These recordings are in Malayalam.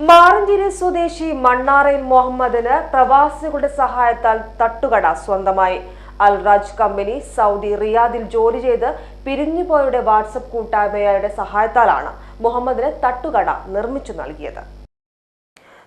മാറഞ്ചേരി സ്വദേശി മണ്ണാറയിൽ മുഹമ്മദിന് പ്രവാസികളുടെ സഹായത്താൽ തട്ടുകട സ്വന്തമായി. അൽറാജ് കമ്പനി സൗദി റിയാദിൽ ജോലി ചെയ്ത് പിരിഞ്ഞുപോയവരുടെ വാട്സപ്പ് കൂട്ടായ്മയുടെ സഹായത്താലാണ് മുഹമ്മദിന് തട്ടുകട നിർമ്മിച്ചു നൽകിയത്.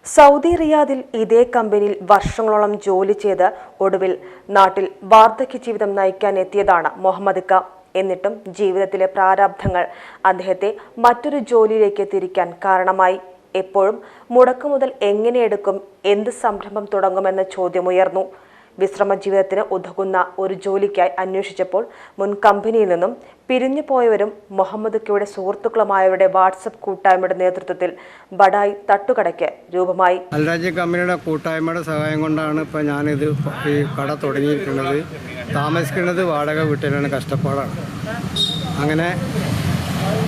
സൗദി റിയാദിൽ ഇതേ കമ്പനിയിൽ വർഷങ്ങളോളം ജോലി ചെയ്ത് ഒടുവിൽ നാട്ടിൽ വാർദ്ധക്യ ജീവിതം നയിക്കാൻ എത്തിയതാണ് മുഹമ്മദ് ക. എന്നിട്ടും ജീവിതത്തിലെ പ്രാരാബ്ധങ്ങൾ അദ്ദേഹത്തെ മറ്റൊരു ജോലിയിലേക്ക് തിരിക്കാൻ കാരണമായി. എപ്പോഴും മുടക്കു മുതൽ എങ്ങനെ എടുക്കും എന്ത് സംരംഭം തുടങ്ങുമെന്ന ചോദ്യമുയർന്നു വിശ്രമ ജീവിതത്തിന് ഉതകുന്ന ഒരു ജോലിക്കായി അന്വേഷിച്ചപ്പോൾ മുൻ കമ്പനിയിൽ നിന്നും പിരിഞ്ഞു പോയവരും മുഹമ്മദ് കയുടെ സുഹൃത്തുക്കളുമായവരുടെ വാട്സപ്പ് കൂട്ടായ്മയുടെ നേതൃത്വത്തിൽ ബഡായി തട്ടുകടയ്ക്ക് രൂപമായി. അൽരാജ്യ കമ്പനിയുടെ കൂട്ടായ്മയുടെ സഹായം കൊണ്ടാണ് ഇപ്പോൾ ഞാനിത് ഈ കട തുടങ്ങിയിരിക്കുന്നത്. താമസിക്കുന്നത് വാടക വീട്ടിലാണ് കഷ്ടപ്പാടാണ്. അങ്ങനെ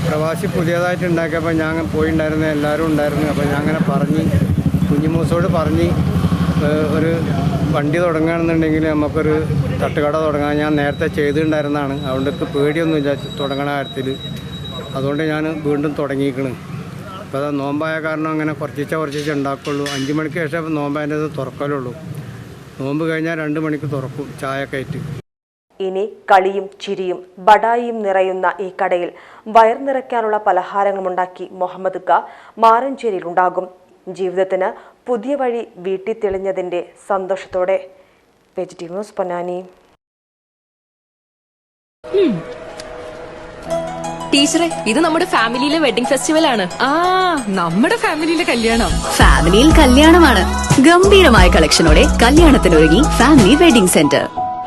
പ്രവാസി പുതിയതായിട്ട് ഉണ്ടാക്കിയപ്പോൾ ഞാൻ പോയിണ്ടായിരുന്നു എല്ലാവരും ഉണ്ടായിരുന്നു. അപ്പോൾ ഞാൻ അങ്ങനെ പറഞ്ഞ് കുഞ്ഞിമൂസോട് പറഞ്ഞ് ഒരു വണ്ടി തുടങ്ങുകയാണെന്നുണ്ടെങ്കിൽ നമുക്കൊരു തട്ടുകട തുടങ്ങാൻ ഞാൻ നേരത്തെ ചെയ്തിട്ടുണ്ടായിരുന്നതാണ്. അതുകൊണ്ട് പേടിയൊന്നും പേടിയൊന്നുമില്ല തുടങ്ങണ കാര്യത്തിൽ. അതുകൊണ്ട് ഞാൻ വീണ്ടും തുടങ്ങിയിരിക്കണ്. അപ്പോൾ അത് നോമ്പായ കാരണം അങ്ങനെ കുറച്ചിച്ച കുറച്ചിച്ച ഉണ്ടാക്കുള്ളൂ. അഞ്ച് മണിക്ക് ശേഷം നോമ്പാന്റെ തുറക്കലുള്ളൂ നോമ്പ് കഴിഞ്ഞാൽ രണ്ട് മണിക്ക് തുറക്കും ചായ ആയിട്ട്. ഇനി കളിയും ചിരിയും ബടായിയും നിറയുന്ന ഈ കടയിൽ വയർ നിറയ്ക്കാനുള്ള പലഹാരങ്ങളുണ്ടാക്കി മുഹമ്മദ് ക മാറഞ്ചേരിയിൽ ഉണ്ടാകും ജീവിതത്തിന് പുതിയ വഴി വീട്ടിൽ തെളിഞ്ഞതിന്റെ സന്തോഷത്തോടെ. വെജിറ്റീവ് ന്യൂസ് പൊന്നാനി. ടീച്ചറെ ഇത് നമ്മുടെ ഫാമിലിയിലെ വെഡിങ് ഫെസ്റ്റിവൽ ആണ് ആ നമ്മുടെ ഫാമിലിയിലെ കല്യാണം. ഫാമിലിയിൽ കല്യാണമാണ്. ഗംഭീരമായ കളക്ഷനോടെ കല്യാണത്തിനൊരുങ്ങി ഫാമിലി വെഡിംഗ് സെന്റർ.